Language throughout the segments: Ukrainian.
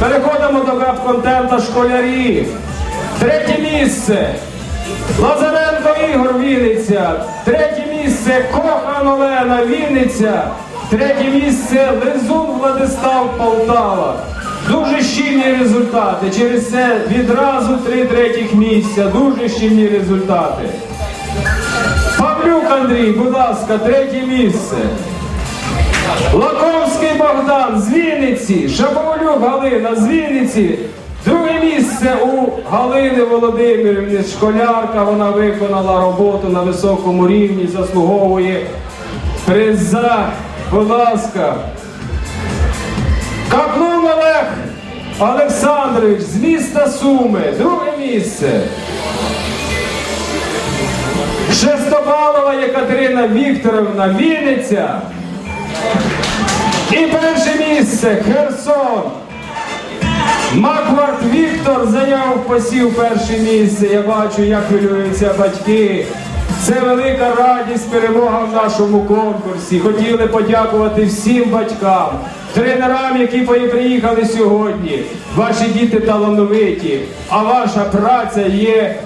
Переходимо до веб-контента школярі. Третє місце. Лазаренко Ігор Вінниця. Третє місце Кохан Олена Вінниця. Третє місце Лизун Владислав Полтава. Дуже щільні результати. Через це відразу три третіх місця. Дуже щільні результати. Павлюк Андрій, будь ласка, третє місце. Лаковський Богдан з Вінниці, Шабоволюк Галина з Вінниці. Друге місце у Галини Володимирівни, школярка. Вона виконала роботу на високому рівні, заслуговує приза. Будь ласка. Каплун Олег Олександрович з міста Суми. Друге місце. Шестобалова Єкатерина Вікторовна Вінниця. І перше місце Херсон. Маквард Віктор зайняв посів перше місце. Я бачу, як хвилюються батьки. Це велика радість, перемога в нашому конкурсі. Хотіли подякувати всім батькам, тренерам, які приїхали сьогодні. Ваші діти талановиті, а ваша праця є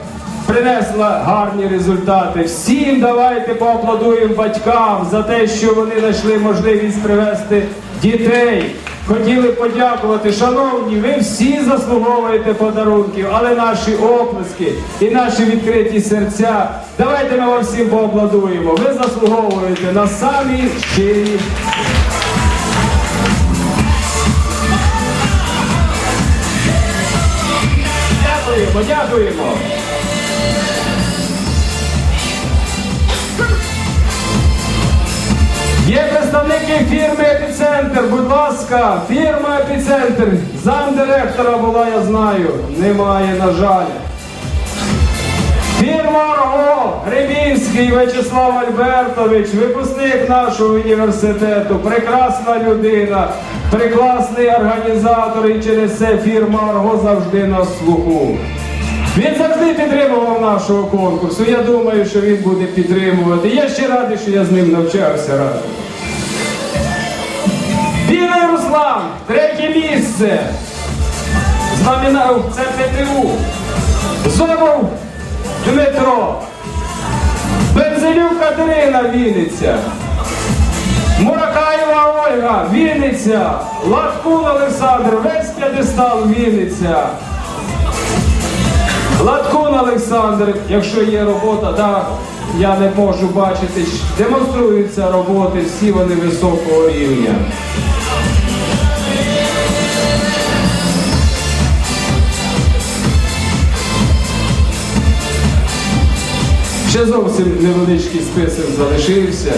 принесла гарні результати. Всім давайте поаплодуємо батькам за те, що вони знайшли можливість привести дітей. Хотіли подякувати, шановні, ви всі заслуговуєте подарунків, але наші оплески і наші відкриті серця. Давайте ми вам всім поаплодуємо. Ви заслуговуєте на самі щирі. Дякуємо, дякуємо. Фірми Епіцентр, будь ласка, фірма Епіцентр. Замдиректора була, я знаю. Немає, на жаль. Фірма ОРГО Гребінський Вячеслав Альбертович, випускник нашого університету, прекрасна людина, прекрасний організатор і через це фірма ОРГО завжди на слуху. Він завжди підтримував нашого конкурсу. Я думаю, що він буде підтримувати. Я ще радий, що я з ним навчався разом. Білий Руслан, третє місце. Знамінав це ПТУ. Зобов Дмитро. Бензелюк Катерина Вінниця. Муракаєва Ольга, Вінниця. Латкун Олександр, весь п'єдестал Вінниця. Латкун Олександр, якщо є робота, так, я не можу бачити, демонструються роботи, всі вони високого рівня. Ще зовсім невеличкий список залишився.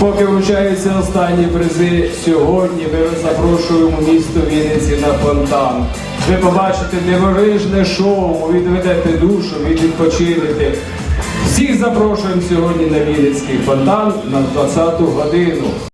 Поки вручаються останні призи сьогодні, ми запрошуємо місто Вінниці на фонтан. Ви побачите дивовижне шоу, відведете душу, відпочинете. Всіх запрошуємо сьогодні на Вінницький фонтан на 20-ту годину.